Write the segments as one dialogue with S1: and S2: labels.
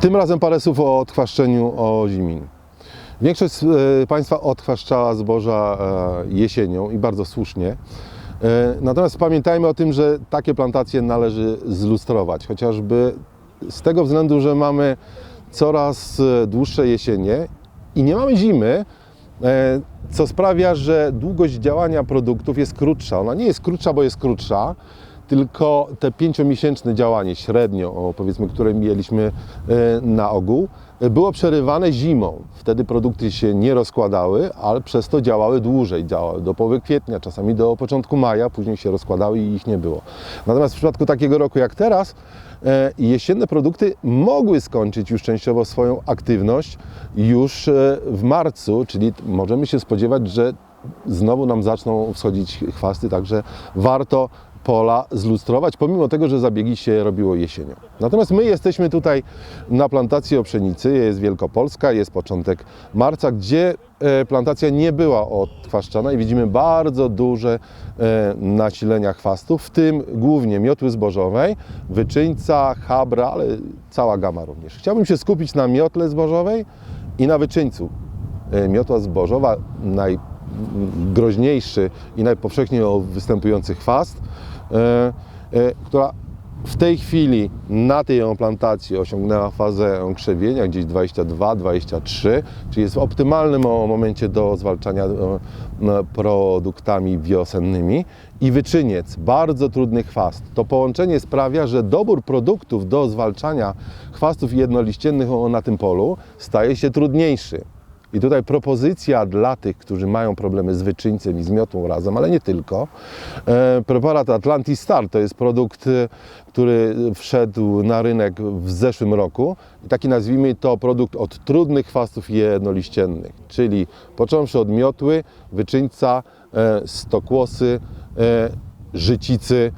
S1: Tym razem parę słów o odchwaszczeniu ozimin. Większość e, Państwa odchwaszczała zboża e, jesienią i bardzo słusznie. E, Natomiast pamiętajmy o tym, że takie plantacje należy zlustrować, chociażby z tego względu, że mamy coraz dłuższe jesienie i nie mamy zimy, co sprawia, że długość działania produktów jest krótsza. Ona nie jest krótsza, bo jest krótsza, tylko te pięciomiesięczne działanie średnio, powiedzmy, które mieliśmy e, na ogół, było przerywane zimą. Wtedy produkty się nie rozkładały, ale przez to działały dłużej. Działały do połowy kwietnia, czasami do początku maja, później się rozkładały i ich nie było. Natomiast w przypadku takiego roku jak teraz, e, jesienne produkty mogły skończyć już częściowo swoją aktywność już e, w marcu, czyli możemy się spodziewać, że znowu nam zaczną wschodzić chwasty, także warto pola zlustrować, pomimo tego, że zabiegi się robiło jesienią. Natomiast my jesteśmy tutaj na plantacji o pszenicy, jest Wielkopolska, jest początek marca, gdzie e, plantacja nie była odchwaszczana i widzimy bardzo duże e, nasilenia chwastów, w tym głównie miotły zbożowej, wyczyńca, chabra, ale cała gama również. Chciałbym się skupić na miotle zbożowej i na wyczyńcu. E, Miotła zbożowa, najgroźniejszy i najpowszechniej występujący chwast, e, e, która w tej chwili na tej plantacji osiągnęła fazę krzewienia, gdzieś 22-23, czyli jest w optymalnym mo- momencie do zwalczania e, produktami wiosennymi. I wyczyniec, bardzo trudny chwast. To połączenie sprawia, że dobór produktów do zwalczania chwastów jednoliściennych na tym polu staje się trudniejszy. I tutaj propozycja dla tych, którzy mają problemy z wyczyńcem i z miotą razem, ale nie tylko. E, Preparat Atlantis Star to jest produkt, e, który wszedł na rynek w zeszłym roku. Taki nazwijmy to produkt od trudnych chwastów jednoliściennych, czyli począwszy od miotły, wyczyńca, e, stokłosy, życicy,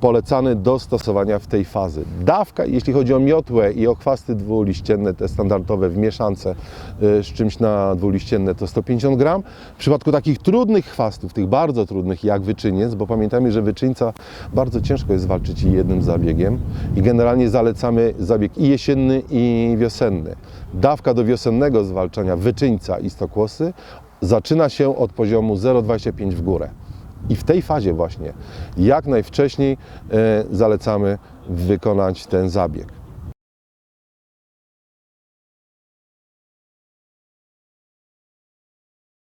S1: polecany do stosowania w tej fazy. Dawka, jeśli chodzi o miotłę i o chwasty dwuliścienne, te standardowe w mieszance y, z czymś na dwuliścienne to 150 gram. W przypadku takich trudnych chwastów, tych bardzo trudnych jak wyczyniec, bo pamiętajmy, że wyczyńca bardzo ciężko jest walczyć jednym zabiegiem i generalnie zalecamy zabieg i jesienny i wiosenny. Dawka do wiosennego zwalczania wyczyńca i stokłosy zaczyna się od poziomu 0,25 w górę. I w tej fazie właśnie jak najwcześniej e, zalecamy wykonać ten zabieg.